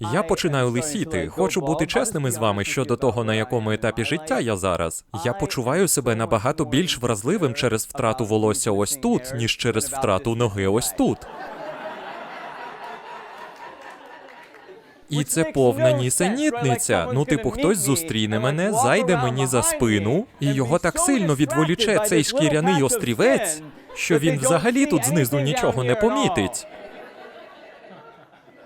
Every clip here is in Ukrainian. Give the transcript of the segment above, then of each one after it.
Я починаю лисіти. Хочу бути чесними з вами щодо того, на якому етапі життя я зараз. Я почуваю себе набагато більш вразливим через втрату волосся ось тут, ніж через втрату ноги ось тут. І це повна нісенітниця. Ну, типу, хтось зустріне мене, зайде мені за спину, і його так сильно відволіче цей шкіряний острівець, що він взагалі тут знизу нічого не помітить.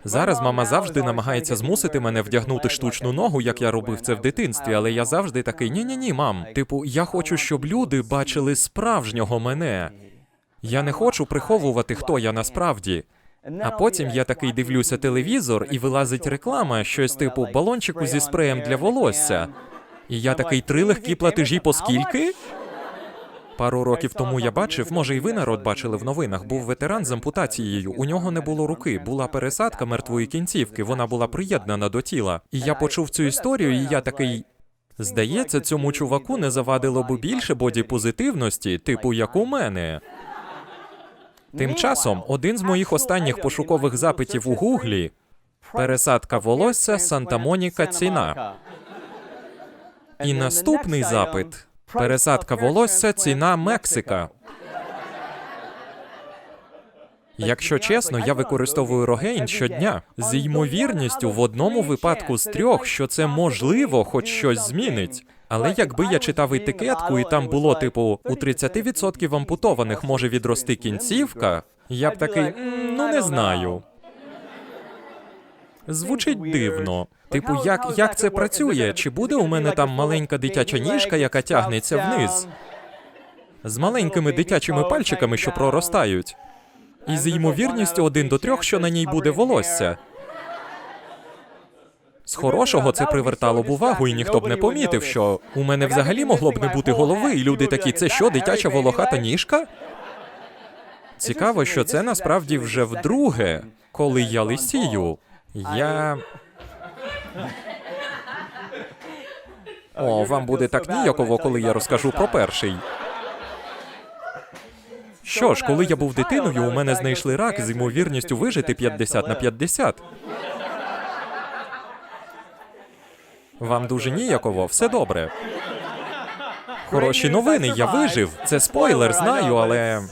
Зараз мама завжди намагається змусити мене вдягнути штучну ногу, як я робив це в дитинстві, але я завжди такий ні-ні ні, мам. Типу, я хочу, щоб люди бачили справжнього мене. Я не хочу приховувати, хто я насправді. А потім я такий дивлюся телевізор і вилазить реклама, щось типу балончику зі спреєм для волосся. І я такий три легкі платежі по скільки? Пару років тому я бачив, може, і ви народ бачили в новинах. Був ветеран з ампутацією. У нього не було руки, була пересадка мертвої кінцівки. Вона була приєднана до тіла. І я почув цю історію, і я такий. Здається, цьому чуваку не завадило б більше бодіпозитивності, типу як у мене. Тим часом, один з моїх останніх пошукових запитів у Гуглі пересадка волосся Санта Моніка ціна. І наступний запит пересадка волосся ціна Мексика. Якщо чесно, я використовую Рогейн щодня з ймовірністю в одному випадку з трьох, що це можливо, хоч щось змінить. Але якби я читав етикетку, і там було типу у 30% ампутованих може відрости кінцівка, я б такий ну не знаю. Звучить дивно. Типу, як, як це працює? Чи буде у мене там маленька дитяча ніжка, яка тягнеться вниз? З маленькими дитячими пальчиками, що проростають. І з ймовірністю один до трьох, що на ній буде волосся. З хорошого це привертало б увагу, і ніхто б не помітив, що у мене взагалі могло б не бути голови, і люди такі, це що, дитяча волохата ніжка? Цікаво, що це насправді вже вдруге, коли я лисію. Я. О, вам буде так ніяково, коли я розкажу про перший. Що ж, коли я був дитиною, у мене знайшли рак з ймовірністю вижити 50 на 50. Вам дуже ніяково, все добре. Хороші новини, я вижив. Це спойлер, знаю, але.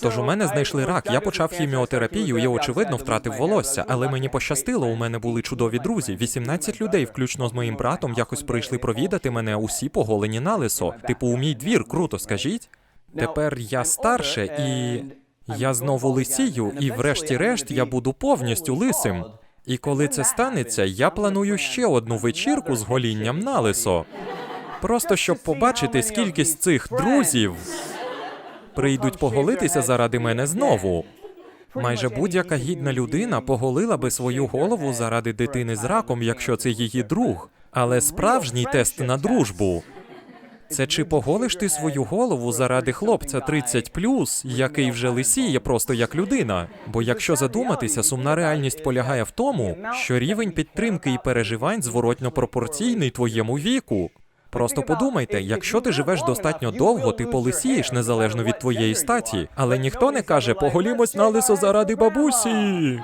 Тож у мене знайшли рак, я почав хіміотерапію і очевидно втратив волосся, але мені пощастило, у мене були чудові друзі. 18 людей, включно з моїм братом, якось прийшли провідати мене, усі поголені на лисо. Типу, у мій двір, круто, скажіть. Тепер я старше і. Я знову лисію, і врешті-решт я буду повністю лисим. І коли це станеться, я планую ще одну вечірку з голінням на лисо. Просто щоб побачити, скільки з цих друзів прийдуть поголитися заради мене знову. Майже будь-яка гідна людина поголила би свою голову заради дитини з раком, якщо це її друг. Але справжній тест на дружбу це чи поголиш ти свою голову заради хлопця 30 який вже лисіє просто як людина? Бо якщо задуматися, сумна реальність полягає в тому, що рівень підтримки і переживань зворотньо пропорційний твоєму віку. Просто подумайте, якщо ти живеш достатньо довго, ти полисієш незалежно від твоєї статі, але ніхто не каже поголімось на лисо заради бабусі.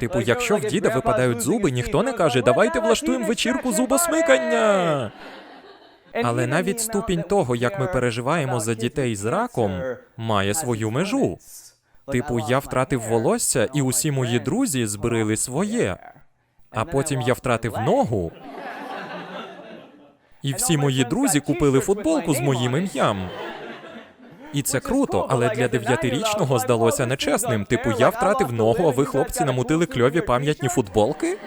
Типу, якщо в діда випадають зуби, ніхто не каже, давайте влаштуємо вечірку зубосмикання. Але навіть ступінь того, як ми переживаємо за дітей з раком, має свою межу. Типу, я втратив волосся, і усі мої друзі збрили своє. А потім я втратив ногу. І всі мої друзі купили футболку з моїм ім'ям. І це круто, але для дев'ятирічного здалося нечесним. Типу, я втратив ногу, а ви, хлопці, намутили кльові пам'ятні футболки?